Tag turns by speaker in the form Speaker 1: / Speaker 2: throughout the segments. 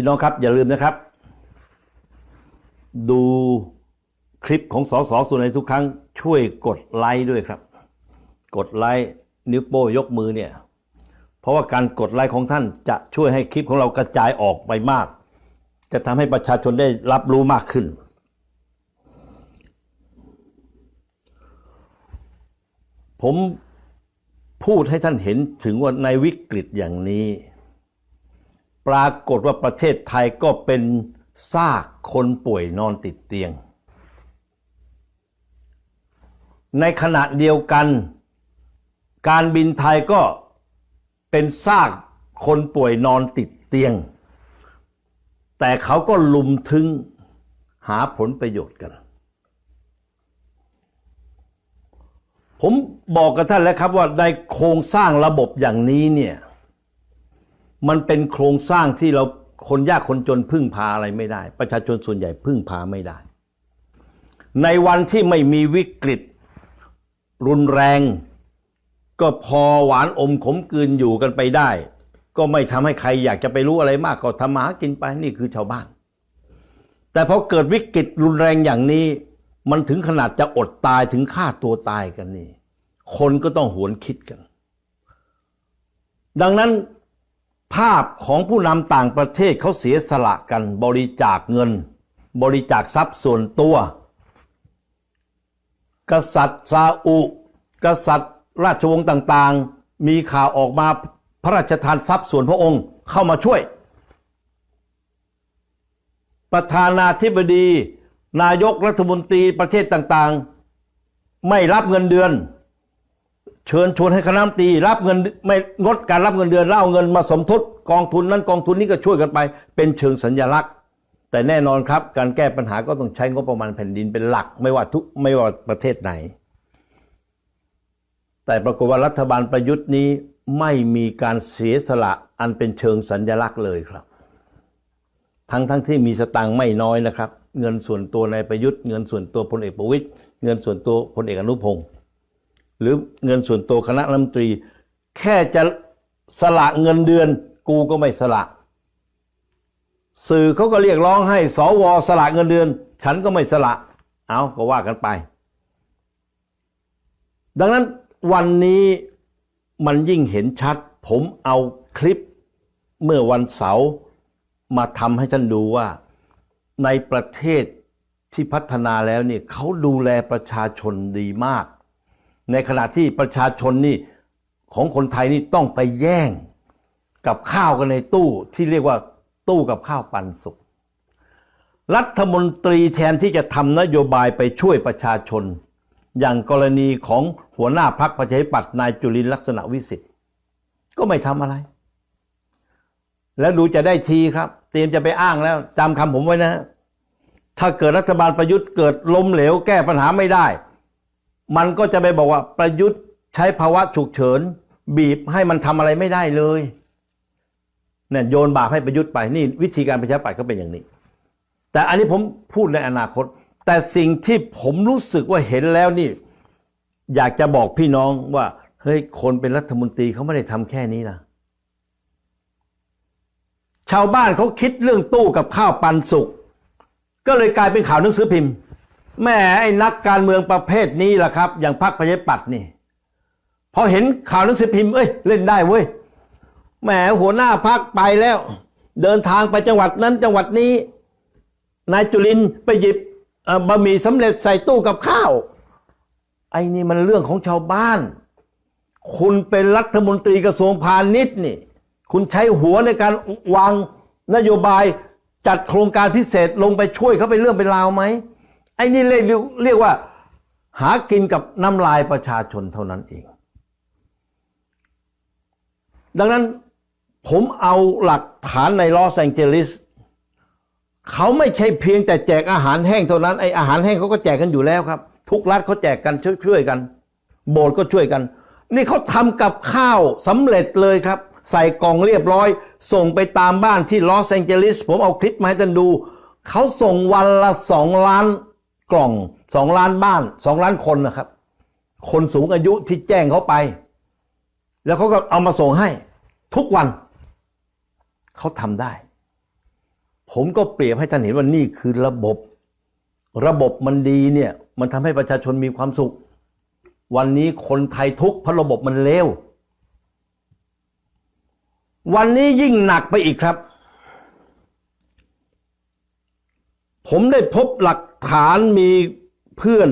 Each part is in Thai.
Speaker 1: พี่น้องครับ อย่าลืมนะครับ ดูคลิปของสสส่วนในทุกครั้ง ช่วยกดไลค์ด้วยครับ กดไลค์นิ้วโป้ยกมือเนี่ย เพราะว่าการกดไลค์ของท่านจะช่วยให้คลิปของเรากระจายออกไปมาก จะทำให้ประชาชนได้รับรู้มากขึ้น ผมพูดให้ท่านเห็นถึงว่าในวิกฤตอย่างนี้ ปรากฏว่าประเทศไทยก็เป็นซากคนป่วยนอนติดเตียง ในขณะเดียวกัน การบินไทยก็เป็นซากคนป่วยนอนติดเตียง แต่เขาก็ลุมถึงหาผลประโยชน์กัน ผมบอกกับท่านแล้วครับว่าในโครงสร้างระบบอย่างนี้เนี่ย มันเป็นโครงสร้างที่เราคนยากคนจนพึ่งพาอะไรไม่ได้ ประชาชนส่วนใหญ่พึ่งพาไม่ได้ ในวันที่ไม่มีวิกฤต รุนแรง ก็พอหวานอมขมกลืนอยู่กันไปได้ ก็ไม่ทำให้ใครอยากจะไปรู้อะไรมากก็ทำมาหากินไปนี่คือชาวบ้าน แต่พอเกิดวิกฤตรุนแรงอย่างนี้ มันถึงขนาดจะอดตายถึงฆ่าตัวตายกันนี่ คนก็ต้องหวนคิดกัน ดังนั้น ภาพของผู้นำต่างประเทศเขาเสียสละกันบริจาคเงิน บริจาคทรัพย์ส่วนตัว กษัตริย์ซาอุ กษัตริย์ราชวงศ์ต่างๆ มีข่าวออกมาพระราชทานทรัพย์ส่วนพระองค์เข้ามาช่วย ประธานาธิบดี นายกรัฐมนตรีประเทศต่างๆ ไม่รับเงินเดือน เชิญชวนให้คณะมตรีรับเงินไม่งดการรับเงินเดือนแล้วเอาเงินมาสมทบกองทุนนั้นกองทุนนี้ก็ช่วยกันไป เป็นเชิงสัญญลักษณ์ แต่แน่นอนครับ การแก้ปัญหาก็ต้องใช้งบประมาณแผ่นดินเป็นหลักไม่ว่าทุกไม่ว่าประเทศไหน แต่ปรากฏว่ารัฐบาลประยุทธ์นี้ไม่มีการเสียสละอันเป็นเชิงสัญญลักษณ์เลยครับ ทั้งทั้งที่มีสตังค์ไม่น้อยนะครับ เงินส่วนตัวในประยุทธ์เงินส่วนตัวพลเอกประวิตยเงินส่วนตัวพลเอกอนุพงศ์ หรือเงินส่วนตัวคณะรัฐมนตรี แค่จะสละเงินเดือนกูก็ไม่สละ สื่อเขาก็เรียกร้องให้สวสละเงินเดือน ฉันก็ไม่สละ เอาก็ว่ากันไป ดังนั้นวันนี้มันยิ่งเห็นชัด ผมเอาคลิปเมื่อวันเสาร์มาทำให้ท่านดูว่าในประเทศที่พัฒนาแล้วนี่เขาดูแลประชาชนดีมาก ในขณะที่ประชาชนนี่ของคนไทยนี่ต้องไปแย่งกับข้าวกันในตู้ที่เรียกว่าตู้กับข้าวปันสุกรัฐมนตรีแทนที่จะทำนโยบายไปช่วยประชาชน อย่างกรณีของหัวหน้าพักประชาธิปัตย์นายจุลินลักษณะวิสิทธิ์ก็ไม่ทำอะไร แล้วดูจะได้ทีครับ เตรียมจะไปอ้างแล้วจำคำผมไว้นะ ถ้าเกิดรัฐบาลประยุทธ์เกิดล้มเหลวแก้ปัญหาไม่ได้ มันก็จะไปบอกว่าประยุทธ์ใช้ภาวะฉุกเฉิน บีบให้มันทำอะไรไม่ได้เลยเนี่ยโยนบาปให้ประยุทธ์ไปนี่วิธีการประชาธิปัตยก็เป็นอย่างนี้ แต่อันนี้ผมพูดในอนาคต แต่สิ่งที่ผมรู้สึกว่าเห็นแล้วนี่ อยากจะบอกพี่น้องว่าเฮ้ยคนเป็นรัฐมนตรีเขาไม่ได้ทำแค่นี้นะชาวบ้านเขาคิดเรื่องตู้กับข้าวปันสุกก็เลยกลายเป็นข่าวหนังสือพิมพ์ แม่ไอ้นักการเมืองประเภทนี้แหละครับ อย่างพรรคประชาธิปัตย์นี่พอเห็นข่าวหนังสือพิมพ์เอ้ยเล่นได้เว้ยแหมหัวหน้าพักไปแล้ว เดินทางไปจังหวัดนั้นจังหวัดนี้นายจุลินไปหยิบบะหมี่สำเร็จใส่ตู้กับข้าว ไอ้นี่มันเรื่องของชาวบ้าน คุณเป็นรัฐมนตรีกระทรวงพาณิชย์นี่ คุณใช้หัวในการวางนโยบายจัดโครงการพิเศษลงไปช่วยเขาเป็นเรื่องเป็นราวไหม ไอ้นี่เรียกเรียกว่า หากินกับน้ำลายประชาชนเท่านั้นเอง ดังนั้นผมเอาหลักฐานในลอสแองเจลิสเขาไม่ใช่เพียงแต่แจกอาหารแห้งเท่านั้นไออาหารแห้งเขาก็แจกกันอยู่แล้วครับ ทุกรัฐเขาแจกกันช่วยๆกัน โบสถ์ก็ช่วยกัน นี่เขาทำกับข้าวสำเร็จเลยครับ ใส่กล่องเรียบร้อย ส่งไปตามบ้านที่ลอสแองเจลิสผมเอาคลิปมาให้ท่านดู เขาส่งวันละสองล้าน กล่องสองล้านบ้านสองล้านคนนะครับ คนสูงอายุที่แจ้งเขาไป แล้วเขาก็เอามาส่งให้ ทุกวัน เขาทำได้ ผมก็เปรียบให้ท่านเห็นว่านี่คือระบบ ระบบมันดีเนี่ยมันทำให้ประชาชนมีความสุข วันนี้คนไทยทุกเพราะระบบมันเลววันนี้ยิ่งหนักไปอีกครับ ผมได้พบหลัก ฐานมีเพื่อน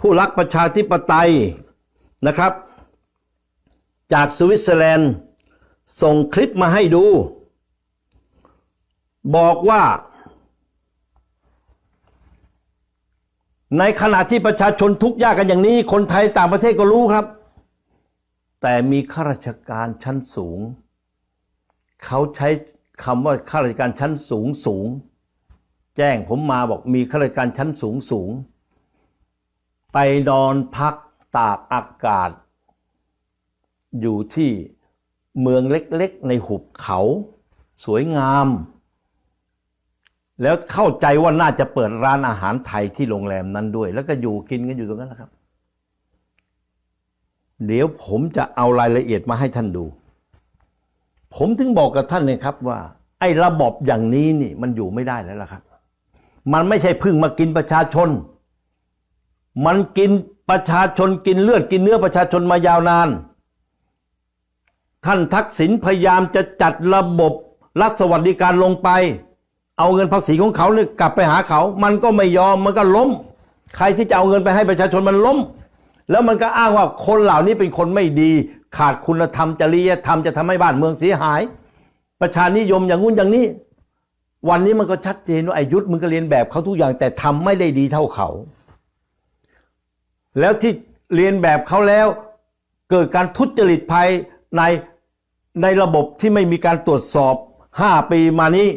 Speaker 1: ผู้รักประชาธิปไตยนะครับ จากสวิตเซอร์แลนด์ ส่งคลิปมาให้ดู บอกว่า ในขณะที่ประชาชนทุกข์ยากกันอย่างนี้ คนไทยต่างประเทศก็รู้ครับ แต่มีข้าราชการชั้นสูง เขาใช้คำว่าข้าราชการชั้นสูงสูง แจ้งผมมาบอกมีข้าราชการชั้นสูงสูง ไปนอนพักตากอากาศ อยู่ที่เมืองเล็กๆ ในหุบเขา สวยงาม แล้วเข้าใจว่าน่าจะเปิดร้านอาหารไทยที่โรงแรมนั้นด้วย แล้วก็อยู่กินกันอยู่ตรงนั้นนะครับ เดี๋ยวผมจะเอารายละเอียดมาให้ท่านดู ผมถึงบอกกับท่านเลยครับว่า ไอ้ระบบอย่างนี้นี่มันอยู่ไม่ได้แล้วล่ะครับ มันไม่ใช่พึ่งมากินประชาชน มันกินประชาชนกินเลือดกินเนื้อประชาชนมายาวนาน ท่านทักษิณพยายามจะจัดระบบรัฐสวัสดิการลงไป เอาเงินภาษีของเขาเนี่ยกลับไปหาเขา มันก็ไม่ยอมมันก็ล้ม ใครที่จะเอาเงินไปให้ประชาชนมันล้ม แล้วมันก็อ้างว่าคนเหล่านี้เป็นคนไม่ดี ขาดคุณธรรมจริยธรรมจะทำให้บ้านเมืองเสียหาย ประชานิยมอย่างงู้นอย่างนี้ วันนี้มันก็ชัดเจนว่าไอ้ยุทธมึงก็เรียนแบบเขาทุกอย่าง แต่ทำไม่ได้ดีเท่าเขา แล้วที่เรียนแบบเขาแล้วเกิดการทุจริตภายในในระบบที่ไม่มีการตรวจสอบ 5 ปีมานี้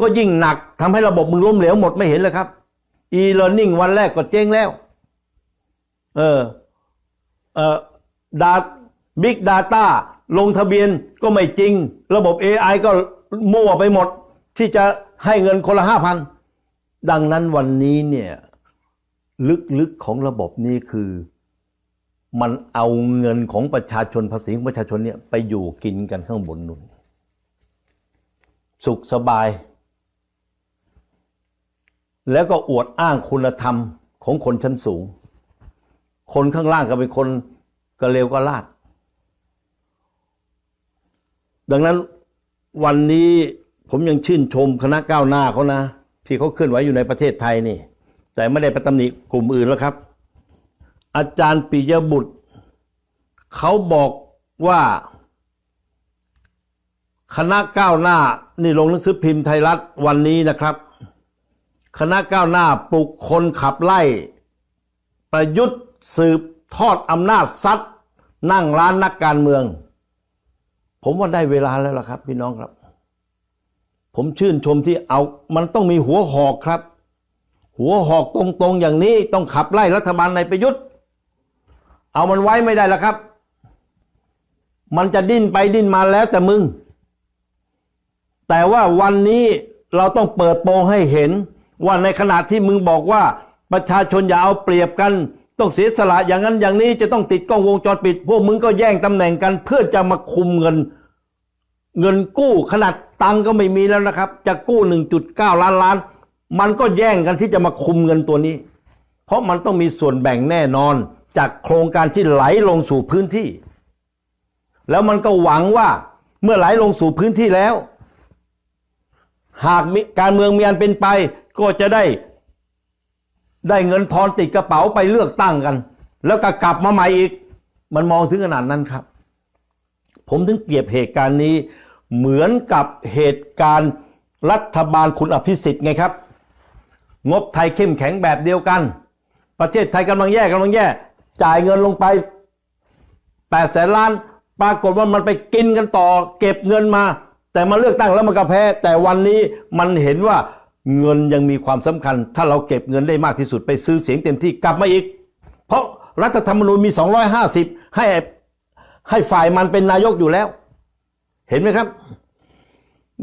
Speaker 1: ก็ยิ่งหนักทำให้ระบบมึงล้มเหลวหมดไม่เห็นเลยครับ e-learning วันแรกก็เจ๊งแล้ว เออเออดาบิ๊กดาต้าลงทะเบียนก็ไม่จริง ระบบ AI ก็มั่วไปหมด ที่จะให้เงินคนละห้าพันดังนั้นวันนี้เนี่ยลึกๆของระบบนี้คือมันเอาเงินของประชาชนภาษีของประชาชนเนี่ยไปอยู่กินกันข้างบนนู่น สุขสบาย แล้วก็อวดอ้างคุณธรรมของคนชั้นสูง คนข้างล่างก็เป็นคนกระเลวก็ลาด ดังนั้นวันนี้ ผมยังชื่นชมคณะก้าวหน้าเขานะ ที่เขาเคลื่อนไหวอยู่ในประเทศไทยนี่ แต่ไม่ได้ไปตำหนิกลุ่มอื่นแล้วครับ อาจารย์ปิยบุตรเขาบอกว่า คณะก้าวหน้านี่ลงหนังสือพิมพ์ไทยรัฐวันนี้นะครับ คณะก้าวหน้าปลุกคนขับไล่ ประยุทธ์สืบทอดอำนาจซัดนั่งร้านนักการเมือง ผมว่าได้เวลาแล้วล่ะครับ พี่น้องครับ ผมชื่นชมที่เอามันต้องมีหัวหอกครับ หัวหอกตรงๆอย่างนี้ต้องขับไล่รัฐบาลในประยุทธ์ เอามันไว้ไม่ได้แล้วครับ มันจะดิ้นไปดิ้นมาแล้วแต่มึง แต่ว่าวันนี้เราต้องเปิดโปงให้เห็น ว่าในขณะที่มึงบอกว่าประชาชนอย่าเอาเปรียบกัน ต้องเสียสละอย่างนั้นอย่างนี้จะต้องติดกล้องวงจรปิด พวกมึงก็แย่งตำแหน่งกัน เพื่อจะมาคุมเงิน เงินกู้ขนาด ตังก็ไม่มีแล้วนะครับ จะกู้ 1.9 ล้านล้าน มันก็แย่งกันที่จะมาคุมเงินตัวนี้ เพราะมันต้องมีส่วนแบ่งแน่นอน จากโครงการที่ไหลลงสู่พื้นที่ แล้วมันก็หวังว่าเมื่อไหลลงสู่พื้นที่แล้ว หากมีการเมืองมีอันเป็นไป ก็จะได้ ได้เงินทอนติดกระเป๋าไปเลือกตั้งกัน แล้วก็กลับมาใหม่อีก มันมองถึงขนาดนั้นครับ ผมถึงเปรียบเหตุการณ์นี้ เหมือนกับเหตุการณ์รัฐบาลคุณอภิสิทธิ์ไงครับ งบไทยเข้มแข็งแบบเดียวกัน ประเทศไทยกำลังแย่กำลังแย่ จ่ายเงินลงไป8แสนล้าน ปรากฏว่ามันไปกินกันต่อ เก็บเงินมา แต่มาเลือกตั้งแล้วมันก็แพ้ แต่วันนี้มันเห็นว่าเงินยังมีความสำคัญ ถ้าเราเก็บเงินได้มากที่สุดไปซื้อเสียงเต็มที่กลับมาอีก เพราะรัฐธรรมนูญมี 250 ให้ให้ฝ่ายมันเป็นนายกอยู่แล้ว เห็นไหมครับ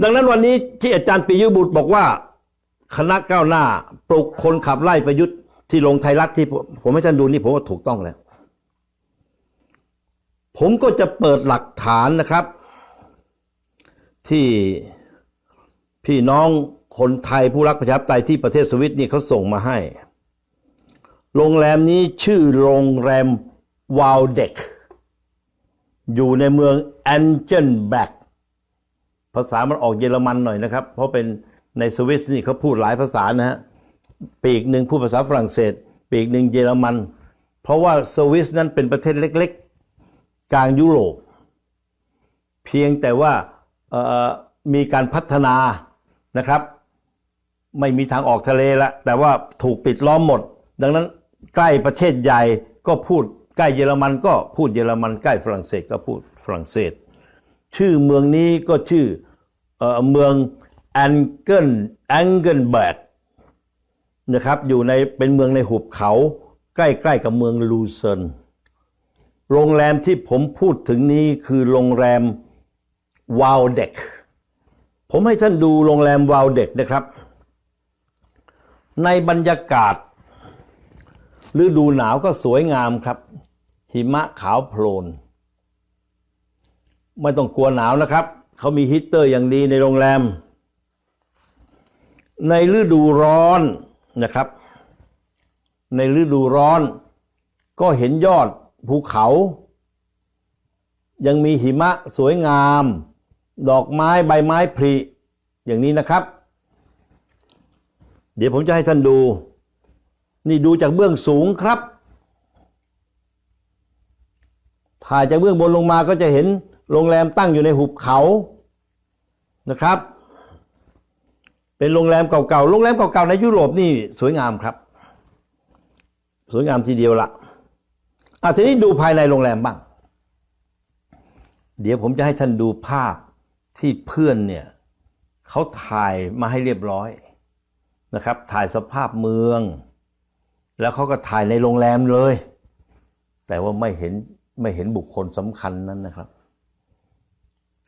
Speaker 1: ดังนั้นวันนี้ที่อาจารย์ปิยบุตรบอกว่า คณะก้าวหน้าปลุกคนขับไล่ประยุทธ์ที่ลงไทยรัฐที่ผมให้ท่านดูนี่ผมว่าถูกต้องแล้ว ผมก็จะเปิดหลักฐานนะครับ ที่พี่น้องคนไทยผู้รักประชาธิปไตยที่ประเทศสวิตนี่เขาส่งมาให้ โรงแรมนี้ชื่อโรงแรมวาลเด็ก อยู่ในเมืองแอนเจนแบกภาษามันออกเยอรมันหน่อยนะครับ เพราะเป็นในสวิสนี่เขาพูดหลายภาษานะฮะ ปีกหนึ่งพูดภาษาฝรั่งเศส ปีกหนึ่งเยอรมัน เพราะว่าสวิสนั้นเป็นประเทศเล็กๆ กลางยุโรป เพียงแต่ว่ามีการพัฒนานะครับ ไม่มีทางออกทะเลละแต่ว่าถูกปิดล้อมหมด ดังนั้นใกล้ประเทศใหญ่ก็พูด ล้เยอรมันก็พูดเยอรมันใกล้ฝรั่งเศสก็พูดฝรั่งเศส ชื่อเมืองนี้ก็ชื่อเออเมืองแองเกิลแองเกิลเบิร์ดนะครับอยู่ในเป็นเมืองในหุบเขาใกล้ๆกับเมืองลูเซนโรงแรมที่ผมพูดถึงนี้คือโรงแรมวาลเด็กผมให้ท่านดูโรงแรมวาลเด็กนะครับ ในบรรยากาศฤดูหนาวก็สวยงามครับ หิมะขาวโพลน ไม่ต้องกลัวหนาวนะครับ เขามีฮีเตอร์อย่างดีในโรงแรม ในฤดูร้อนนะครับ ในฤดูร้อน ก็เห็นยอดภูเขา ยังมีหิมะสวยงาม ดอกไม้ใบไม้ผลิอย่างนี้นะครับ เดี๋ยวผมจะให้ท่านดู นี่ดูจากเบื้องสูงครับ ถ่ายจากเบื้องบนลงมาก็จะเห็นโรงแรมตั้งอยู่ในหุบเขานะครับ เป็นโรงแรมเก่าๆโรงแรมเก่าๆในยุโรปนี่สวยงามครับ สวยงามทีเดียวละอะทีนี้ดูภายในโรงแรมบ้าง เดี๋ยวผมจะให้ท่านดูภาพที่เพื่อนเนี่ยเขาถ่ายมาให้เรียบร้อยนะครับ ถ่ายสภาพเมือง แล้วเขาก็ถ่ายในโรงแรมเลย แต่ว่าไม่เห็น ไม่เห็นบุคคลสำคัญนั้นนะครับ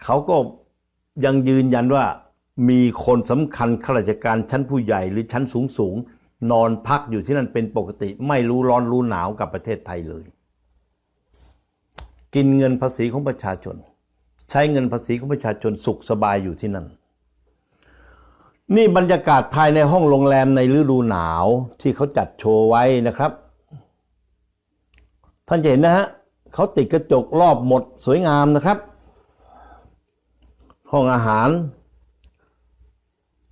Speaker 1: เขาก็ยังยืนยันว่ามีคนสำคัญข้าราชการชั้นผู้ใหญ่หรือชั้นสูงสูงนอนพักอยู่ที่นั่นเป็นปกติ ไม่รู้ร้อนรู้หนาวกับประเทศไทยเลย กินเงินภาษีของประชาชน ใช้เงินภาษีของประชาชนสุขสบายอยู่ที่นั่น นี่บรรยากาศภายในห้องโรงแรมในฤดูหนาวที่เขาจัดโชว์ไว้นะครับ ท่านจะเห็นนะฮะ เขาติดกระจกรอบหมดสวยงามนะครับ ห้องอาหาร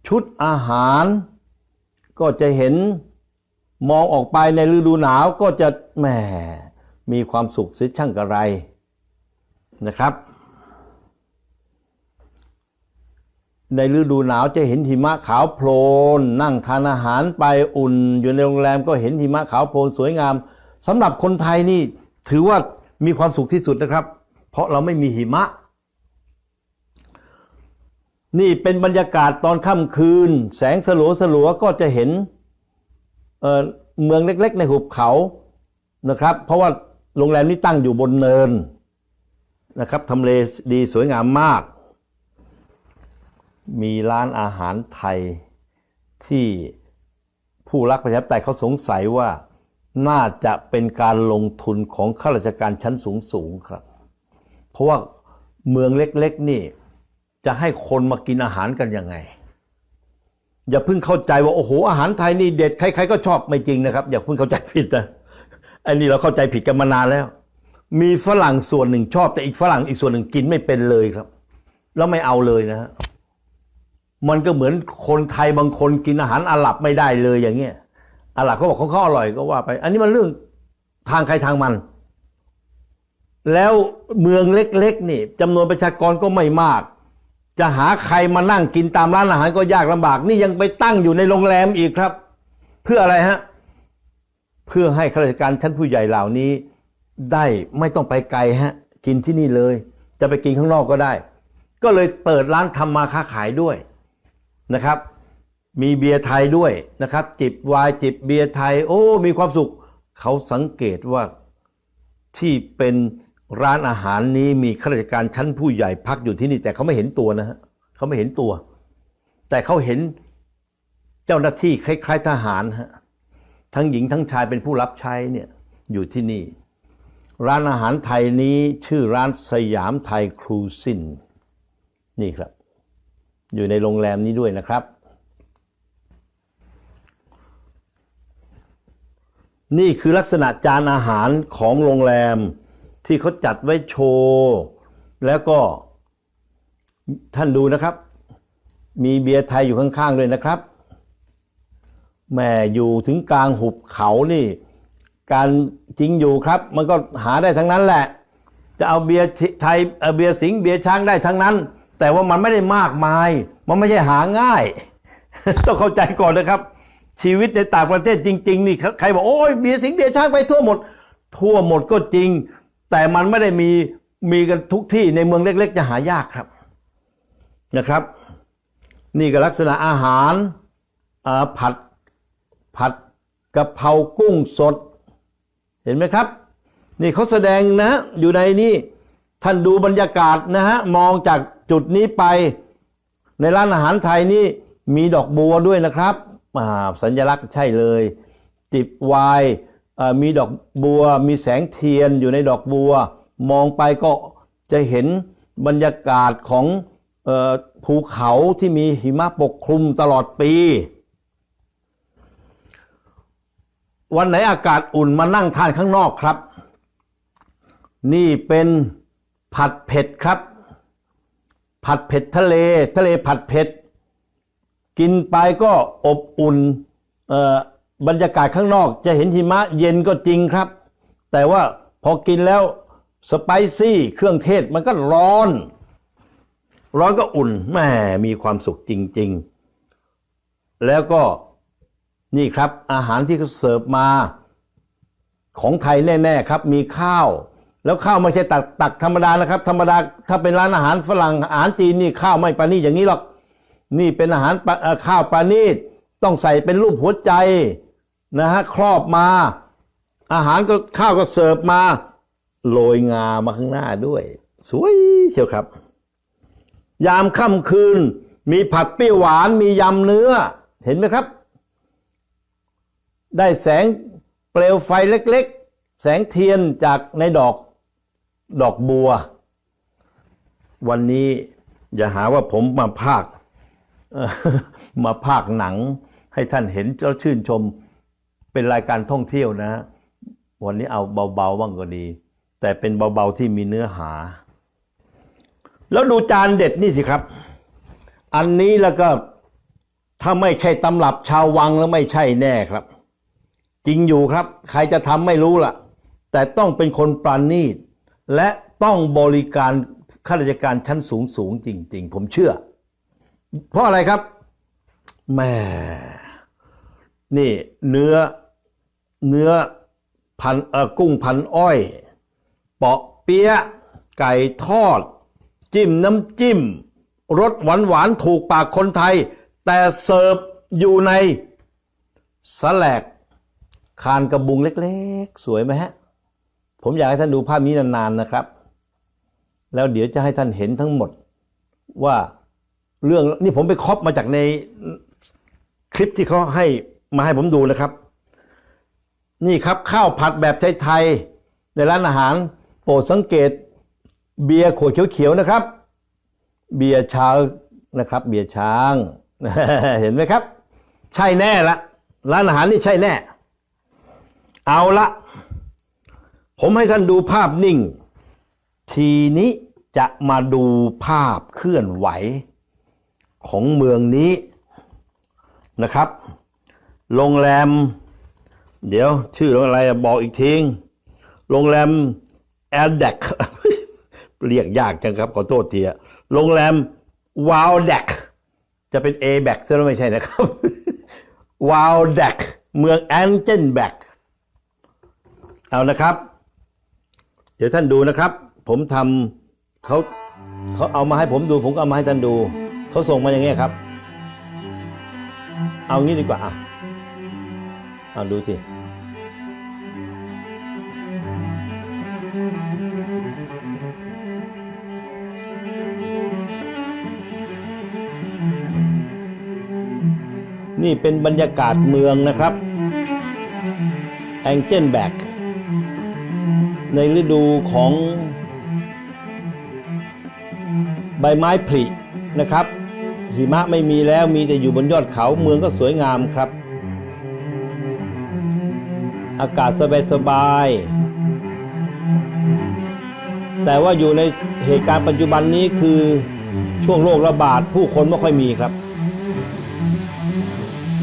Speaker 1: ชุดอาหาร ก็จะเห็นมองออกไปในฤดูหนาวก็จะแหมมีความสุขเสียช่างกระไรนะครับ ในฤดูหนาวจะเห็นหิมะขาวโพลน นั่งทานอาหารไปอุ่น อยู่ในโรงแรมก็เห็นหิมะขาวโพลนสวยงามสำหรับคนไทยนี่ถือว่า มีความสุขที่สุดนะครับ เพราะเราไม่มีหิมะ นี่เป็นบรรยากาศตอนค่ำคืน แสงสลัวสลัวๆก็จะเห็นเเมืองเล็ก ๆ ในหุบเขานะครับ เพราะว่าโรงแรมนี้ตั้งอยู่บนเนินนะครับทำเลดีสวยงามมาก มีร้านอาหารไทยที่ผู้รักประชาธิปไตยเขาสงสัยว่า น่าจะเป็นการลงทุนของข้าราชการชั้นสูงสูงครับ เพราะว่าเมืองเล็กๆ นี่ จะให้คนมากินอาหารกันยังไง อย่าเพิ่งเข้าใจว่า โอ้โห อาหารไทยนี่เด็ดใครๆก็ชอบไม่จริงนะครับ อย่าเพิ่งเข้าใจผิดนะอันนี้เราเข้าใจผิดกันมานานแล้ว มีฝรั่งส่วนหนึ่งชอบ แต่อีกฝรั่งอีกส่วนหนึ่งกินไม่เป็นเลยครับ แล้วไม่เอาเลยนะฮะมันก็เหมือนคนไทยบางคนกินอาหารอาหรับไม่ได้เลยอย่างเงี้ย อาหรับเขาบอกของเขาอร่อยก็ว่าไป อันนี้มันเรื่องทางใครทางมัน แล้วเมืองเล็กๆนี่จำนวนประชากรก็ไม่มาก จะหาใครมานั่งกินตามร้านอาหารก็ยากลำบาก นี่ยังไปตั้งอยู่ในโรงแรมอีกครับ เพื่ออะไรฮะ เพื่อให้ข้าราชการชั้นผู้ใหญ่เหล่านี้ ได้ไม่ต้องไปไกลฮะ กินที่นี่เลย จะไปกินข้างนอกก็ได้ ก็เลยเปิดร้านทำมาค้าขายด้วยนะครับ มีเบียร์ไทยด้วยนะครับ จิบวน์จิบเบียร์ไทย โอ้ มีความสุข เขาสังเกตว่าที่เป็นร้านอาหารนี้มีข้าราชการชั้นผู้ใหญ่พักอยู่ที่นี่ แต่เขาไม่เห็นตัวนะฮะเขาไม่เห็นตัว แต่เขาเห็นเจ้าหน้าที่คล้ายๆทหารฮะทั้งหญิงทั้งชายเป็นผู้รับใช้เนี่ยอยู่ที่นี่ ร้านอาหารไทยนี้ชื่อร้านสยามไทยครูซินนี่ครับ อยู่ในโรงแรมนี้ด้วยนะครับ นี่คือลักษณะจานอาหารของโรงแรมที่เขาจัดไว้โชว์แล้วก็ท่านดูนะครับ มีเบียร์ไทยอยู่ข้างๆด้วยนะครับแม่อยู่ถึงกลางหุบเขานี่ การจริงอยู่ครับ มันก็หาได้ทั้งนั้นแหละ จะเอาเบียร์ไทยเอ่อเบียร์สิงเบียร์ช้างได้ทั้งนั้น แต่ว่ามันไม่ได้มากมาย มันไม่ใช่หาง่าย ต้องเข้าใจก่อนนะครับ ชีวิตในต่างประเทศจริง ๆ นี่ใครบอกโอ้ยเบียร์สิงเบียร์ช้างไปทั่วหมด ทั่วหมดก็จริง แต่มันไม่ได้มีมีกันทุกที่ในเมืองเล็ก ๆ จะหายากครับนะครับ นี่ก็ลักษณะอาหารผัดผัดกะเพรากุ้งสด เห็นไหมครับ นี่เขาแสดงนะอยู่ในนี่ท่านดูบรรยากาศนะฮะมองจากจุดนี้ไป ในร้านอาหารไทยนี่มีดอกบัวด้วยนะครับ สัญลักษณ์ใช่เลย จิบวน์อ่ามีดอกบัว มีแสงเทียนอยู่ในดอกบัว มองไปก็จะเห็นบรรยากาศของภูเขาที่มีหิมะปกคลุมตลอดปี วันไหนอากาศอุ่นมานั่งทานข้างนอกครับ นี่เป็นผัดเผ็ดครับ ผัดเผ็ดทะเลทะเลผัดเผ็ด กินไปก็อบอุ่นเอ่อบรรยากาศข้างนอกจะเห็นหิมะเย็นก็จริงครับ แต่ว่าพอกินแล้วสไปซี่เครื่องเทศมันก็ร้อน ร้อนก็อุ่นแหมมีความสุขจริง ๆ แล้วก็นี่ครับอาหารที่เขาเสิร์ฟมาของไทยแน่ ๆ ครับ มีข้าว แล้วข้าวไม่ใช่ตักตักธรรมดานะครับ ธรรมดาถ้าเป็นร้านอาหารฝรั่งอาหารจีนนี่ข้าวไม่ปราณีตอย่างนี้หรอก นี่เป็นอาหารข้าวปราณีตต้องใส่เป็นรูปหัวใจนะฮะครอบมา อาหารก็ข้าวก็เสิร์ฟมา โรยงามาข้างหน้าด้วย สวยเชียวครับ ยามค่ำคืน มีผัดเปรี้ยวหวานมียำเนื้อ เห็นไหมครับ ได้แสงเปลวไฟเล็ก ๆ แสงเทียนจากในดอกดอกบัว วันนี้อย่าหาว่าผมมาภาค มาภาคหนังให้ท่านเห็นแล้วชื่นชมเป็นรายการท่องเที่ยวนะ วันนี้เอาเบาๆบ้างก็ดี แต่เป็นเบาๆที่มีเนื้อหา แล้วดูจานเด็ดนี่สิครับ อันนี้แล้วก็ถ้าไม่ใช่ตำรับชาววังแล้วไม่ใช่แน่ครับ จริงอยู่ครับ ใครจะทำไม่รู้ล่ะ แต่ต้องเป็นคนปราณีตและต้องบริการข้าราชการชั้นสูงสูงจริง ๆ ผมเชื่อ เพราะอะไรครับแม่นี่เนื้อเนื้อพันเอ่อกุ้งพันอ้อย เปาะเปี๊ยะไก่ทอด จิ้มน้ำจิ้มรสหวานหวานถูกปากคนไทย แต่เสิร์ฟอยู่ในสแลกคานกระบุงเล็กๆ สวยไหมฮะ ผมอยากให้ท่านดูภาพนี้นานๆนะครับ แล้วเดี๋ยวจะให้ท่านเห็นทั้งหมดว่า เรื่องนี่ผมไปคอปมาจากในคลิปที่เขาให้มาให้ผมดูนะครับ นี่ครับข้าวผัดแบบไทยๆในร้านอาหาร โปรดสังเกต เบียร์ขวดเขียวๆนะครับ เบียร์ช้างนะครับ เบียร์ช้างเห็นไหมครับ ใช่แน่ละร้านอาหารนี่ใช่แน่ เอาละผมให้ท่านดูภาพนิ่ง ทีนี้จะมาดูภาพเคลื่อนไหว ของเมืองนี้นะครับ โรงแรม เดี๋ยวชื่อโรงแรมอะไรบอกอีกทีโรงแรมแอลเดกเรียกยากจังครับ ขอโทษทีอะโรงแรมวาวเดกจะเป็น A แบกซะแล้วไม่ใช่นะครับวาวเดกเมืองแอนเจนแบกเอานะครับ เดี๋ยวท่านดูนะครับ ผมทำเขาเขาเอามาให้ผมดู ผมก็เอามาให้ท่านดู เขาส่งมาอย่างเงี้ยครับ เอางี้ดีกว่าอะเอาดูสินี่เป็นบรรยากาศเมืองนะครับแองเจนแบกในฤดูของใบไม้ผลินะครับ หิมะไม่มีแล้วมีแต่อยู่บนยอดเขาเมืองก็สวยงามครับ อากาศสบายๆแต่ว่าอยู่ในเหตุการณ์ปัจจุบันนี้คือช่วงโรคระบาดผู้คนไม่ค่อยมีครับ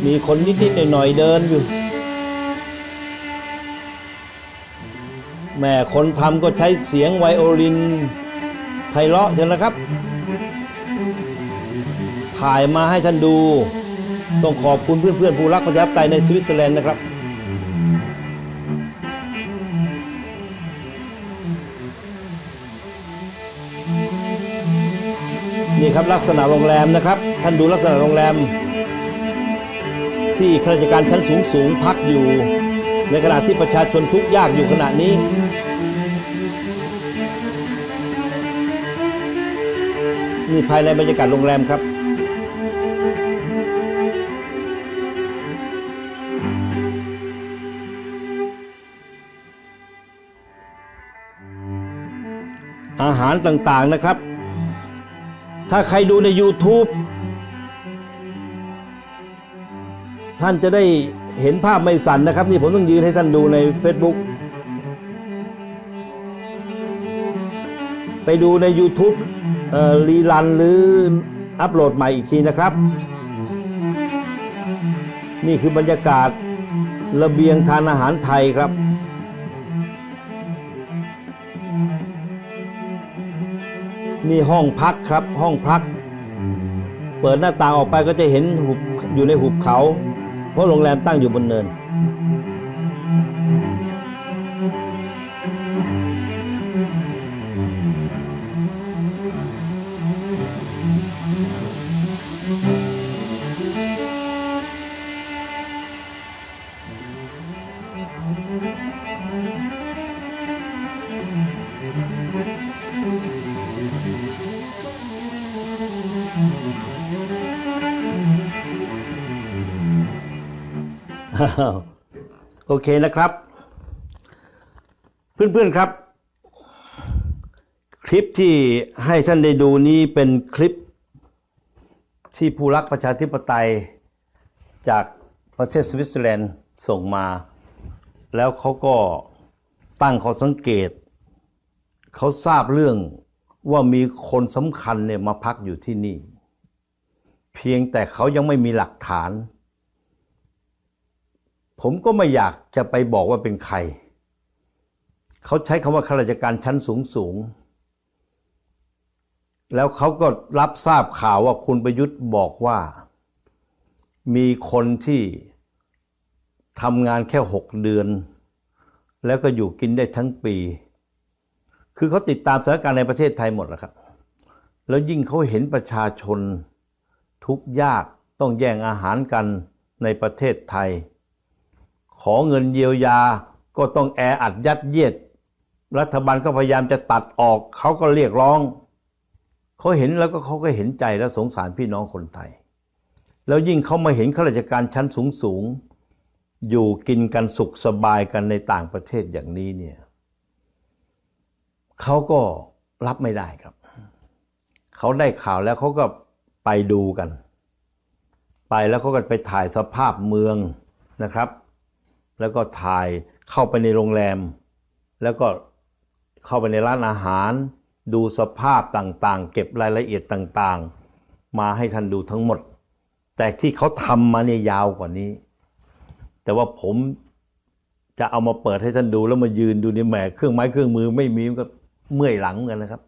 Speaker 1: มีคนนิดๆหน่อยๆเดินอยู่แม่คนทำก็ใช้เสียงไวโอลินไพเราะเถอะนะครับ ถ่ายมาให้ท่านดู ต้องขอบคุณเพื่อนๆผู้รักประชาธิปไตยในสวิตเซอร์แลนด์นะครับนี่ครับลักษณะโรงแรมนะครับ ท่านดูลักษณะโรงแรม ที่ข้าราชการชั้นสูงสูงพักอยู่ ในขณะที่ประชาชนทุกข์ยากอยู่ขณะนี้ นี่ภายในบรรยากาศโรงแรมครับ หารต่างๆนะครับ ถ้าใครดูใน YouTube ท่านจะได้เห็นภาพไม่สั่นนะครับ นี่ผมต้องยืนให้ท่านดูใน Facebook ไปดูใน YouTube รีลันหรืออัปโหลดใหม่อีกทีนะครับ นี่คือบรรยากาศระเบียงทานอาหารไทยครับ นี่ห้องพักครับห้องพัก เปิดหน้าต่างออกไปก็จะเห็นหุบอยู่ในหุบเขา เพราะโรงแรมตั้งอยู่บนเนิน เคนะครับ เพื่อนๆครับ คลิปที่ให้ท่านได้ดูนี้เป็นคลิปที่ผู้รักประชาธิปไตยจากประเทศสวิตเซอร์แลนด์ส่งมา แล้วเขาก็ตั้งข้อสังเกต เขาทราบเรื่องว่ามีคนสำคัญเนี่ยมาพักอยู่ที่นี่ เพียงแต่เขายังไม่มีหลักฐาน ผมก็ไม่อยากจะไปบอกว่าเป็นใคร เขาใช้คำว่าข้าราชการชั้นสูงสูง แล้วเขาก็รับทราบข่าวว่าคุณประยุทธ์บอกว่า มีคนที่ทำงานแค่หกเดือน แล้วก็อยู่กินได้ทั้งปี คือเขาติดตามสถานการณ์ในประเทศไทยหมดแล้วครับ แล้วยิ่งเขาเห็นประชาชนทุกยากต้องแย่งอาหารกันในประเทศไทย ขอเงินเยียวยาก็ต้องแออัดยัดเยียด รัฐบาลก็พยายามจะตัดออกเขาก็เรียกร้องเขาเห็นแล้วก็เขาก็เห็นใจและสงสารพี่น้องคนไทย แล้วยิ่งเขามาเห็นข้าราชการชั้นสูงสูงอยู่กินกันสุขสบายกันในต่างประเทศอย่างนี้เนี่ยเขาก็รับไม่ได้ครับ เขาได้ข่าวแล้วเขาก็ไปดูกัน ไปแล้วเขาก็ไปถ่ายสภาพเมืองนะครับ แล้วก็ถ่ายเข้าไปในโรงแรม แล้วก็เข้าไปในร้านอาหาร ดูสภาพต่างๆ เก็บรายละเอียดต่างๆ มาให้ท่านดูทั้งหมด แต่ที่เขาทำมาเนี่ยยาวกว่านี้ แต่ว่าผมจะเอามาเปิดให้ท่านดูแล้วมายืนดูในแหมเครื่องไม้เครื่องมือไม่มีก็เมื่อยหลังกันนะครับ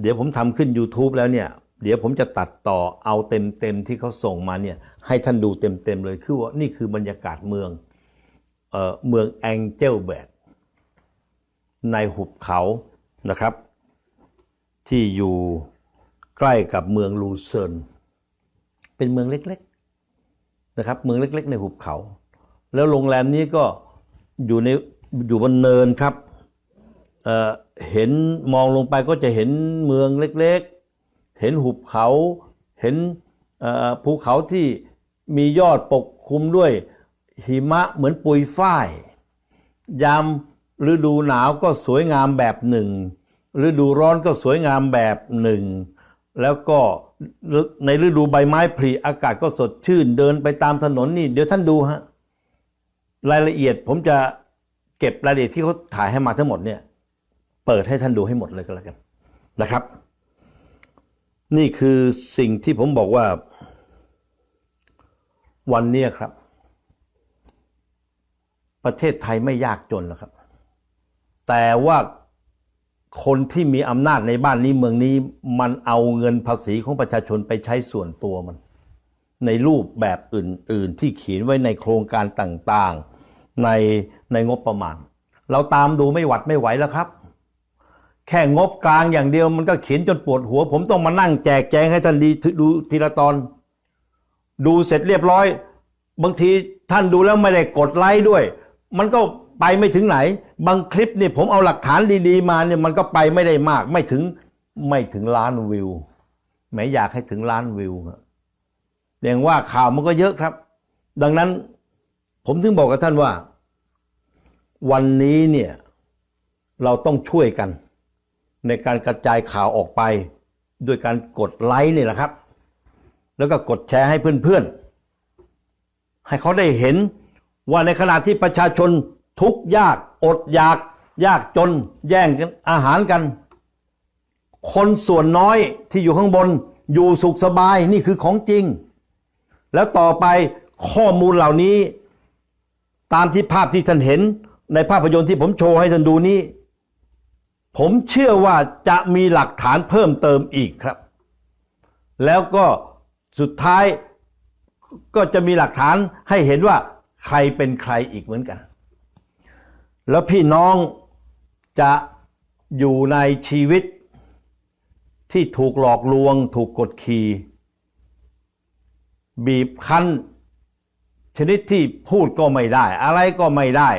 Speaker 1: เดี๋ยวผมทำขึ้น YouTube แล้วเนี่ย เดี๋ยวผมจะตัดต่อเอาเต็มๆที่เขาส่งมาเนี่ยให้ท่านดูเต็มๆเลยคือว่านี่คือบรรยากาศเมือง เมืองแองเจลแบกในหุบเขานะครับ ที่อยู่ใกล้กับเมืองลูเซิร์นเป็นเมืองเล็กๆนะครับ เมืองเล็ก ๆ ในหุบเขา แล้วโรงแรมนี้ก็อยู่ในอยู่บนเนินครับเเห็นมองลงไปก็จะเห็นเมืองเล็กๆ เห็นหุบเขา เห็นภูเขาที่มียอดปกคลุมด้วย หิมะเหมือนปุยฝ้าย ยามฤดูหนาวก็สวยงามแบบหนึ่ง ฤดูร้อนก็สวยงามแบบหนึ่ง แล้วก็ในฤดูใบไม้ผลิอากาศก็สดชื่น เดินไปตามถนนนี่ เดี๋ยวท่านดูฮะ รายละเอียดผมจะเก็บรายละเอียดที่เขาถ่ายให้มาทั้งหมดเนี่ย เปิดให้ท่านดูให้หมดเลยก็แล้วกันนะครับ นี่คือสิ่งที่ผมบอกว่าวันนี้ครับ ประเทศไทยไม่ยากจนหรอกครับ แต่ว่าคนที่มีอำนาจในบ้านนี้เมืองนี้มันเอาเงินภาษีของประชาชนไปใช้ส่วนตัวมัน ในรูปแบบอื่น ๆ ที่เขียนไว้ในโครงการต่างๆในในงบประมาณ เราตามดูไม่หวัดไม่ไหวแล้วครับ แค่งบกลางอย่างเดียวมันก็เขียนจนปวดหัว ผมต้องมานั่งแจกแจงให้ท่านดีดูทีละตอน ดูเสร็จเรียบร้อย บางทีท่านดูแล้วไม่ได้กดไลค์ด้วย มันก็ไปไม่ถึงไหน บางคลิปเนี่ยผมเอาหลักฐานดีๆ มาเนี่ยมันก็ไปไม่ได้มาก ไม่ถึงไม่ถึงล้านวิวแหมอยากให้ถึงล้านวิวครับอย่างว่าข่าวมันก็เยอะครับ ดังนั้นผมถึงบอกกับท่านว่า วันนี้เนี่ยเราต้องช่วยกัน ในการกระจายข่าวออกไป ด้วยการกดไลค์นี่แหละครับ แล้วก็กดแชร์ให้เพื่อนๆ ให้เขาได้เห็น ว่าในขณะที่ประชาชนทุกข์ยากอดอยาก ยากจนแย่งกันอาหารกัน คนส่วนน้อยที่อยู่ข้างบนอยู่สุขสบายนี่คือของจริง แล้วต่อไปข้อมูลเหล่านี้ตามที่ภาพที่ท่านเห็นในภาพยนตร์ที่ผมโชว์ให้ท่านดูนี้ ผมเชื่อว่าจะมีหลักฐานเพิ่มเติมอีกครับ แล้วก็สุดท้ายก็จะมีหลักฐานให้เห็นว่า ใครเป็นใครอีกเหมือนกัน แล้วพี่น้องจะอยู่ในชีวิตที่ถูกหลอกลวง ถูกกดขี่บีบคั้น ชนิดที่พูดก็ไม่ได้ อะไรก็ไม่ได้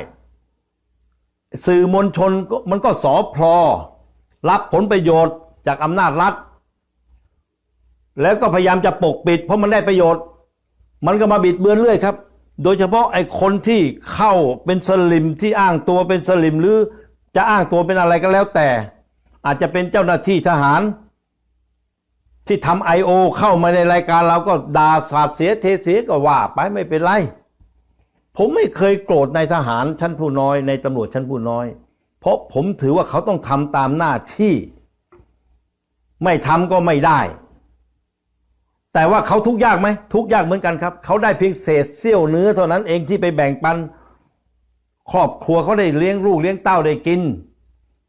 Speaker 1: สื่อมวลชนมันก็สอพลอรับผลประโยชน์จากอำนาจรัฐ แล้วก็พยายามจะปกปิด เพราะมันได้ประโยชน์ มันก็มาบิดเบือนเรื่อยครับ โดยเฉพาะไอ้คนที่เข้าเป็นสลิมที่อ้างตัวเป็นสลิมหรือจะอ้างตัวเป็นอะไรก็แล้วแต่ อาจจะเป็นเจ้าหน้าที่ทหาร ที่ทำไอโอเข้ามาในรายการเราก็ด่าสาดเสียเทเสียก็ว่าไปไม่เป็นไร ผมไม่เคยโกรธในทหารชั้นผู้น้อยในตำรวจชั้นผู้น้อย เพราะผมถือว่าเขาต้องทำตามหน้าที่ ไม่ทำก็ไม่ได้ แต่ว่าเขาทุกยากไหมทุกยากเหมือนกันครับ เขาได้เพียงเศษเสี้ยวเนื้อเท่านั้นเองที่ไปแบ่งปัน ครอบครัวเขาได้เลี้ยงลูกเลี้ยงเต้าได้กิน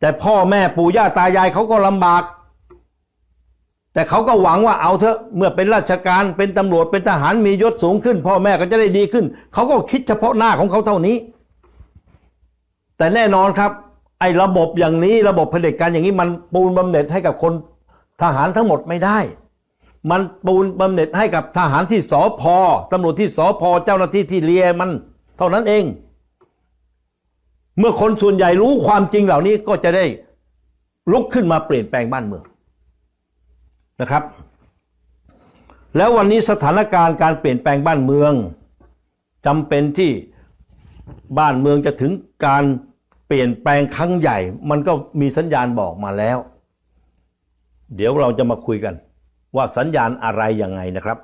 Speaker 1: แต่พ่อแม่ปู่ย่าตายายเขาก็ลำบาก แต่เขาก็หวังว่าเอาเถอะเมื่อเป็นราชการเป็นตำรวจเป็นทหารมียศสูงขึ้น พ่อแม่ก็จะได้ดีขึ้น เขาก็คิดเฉพาะหน้าของเขาเท่านี้ แต่แน่นอนครับ ไอ้ระบบอย่างนี้ระบบเผด็จการอย่างนี้มันปูนบำเหน็จให้กับคนทหารทั้งหมดไม่ได้ มันปูนบำเหน็จให้กับทหารที่สอพอตำรวจที่สอพอเจ้าหน้าที่ที่เลียมัน เท่านั้นเอง เมื่อคนส่วนใหญ่รู้ความจริงเหล่านี้ก็จะได้ลุกขึ้นมาเปลี่ยนแปลงบ้านเมืองนะครับ แล้ววันนี้สถานการณ์การเปลี่ยนแปลงบ้านเมืองจำเป็นที่บ้านเมืองจะถึงการเปลี่ยนแปลงครั้งใหญ่ มันก็มีสัญญาณบอกมาแล้ว เดี๋ยวเราจะมาคุยกัน ว่าสัญญาณอะไรยังไงนะครับ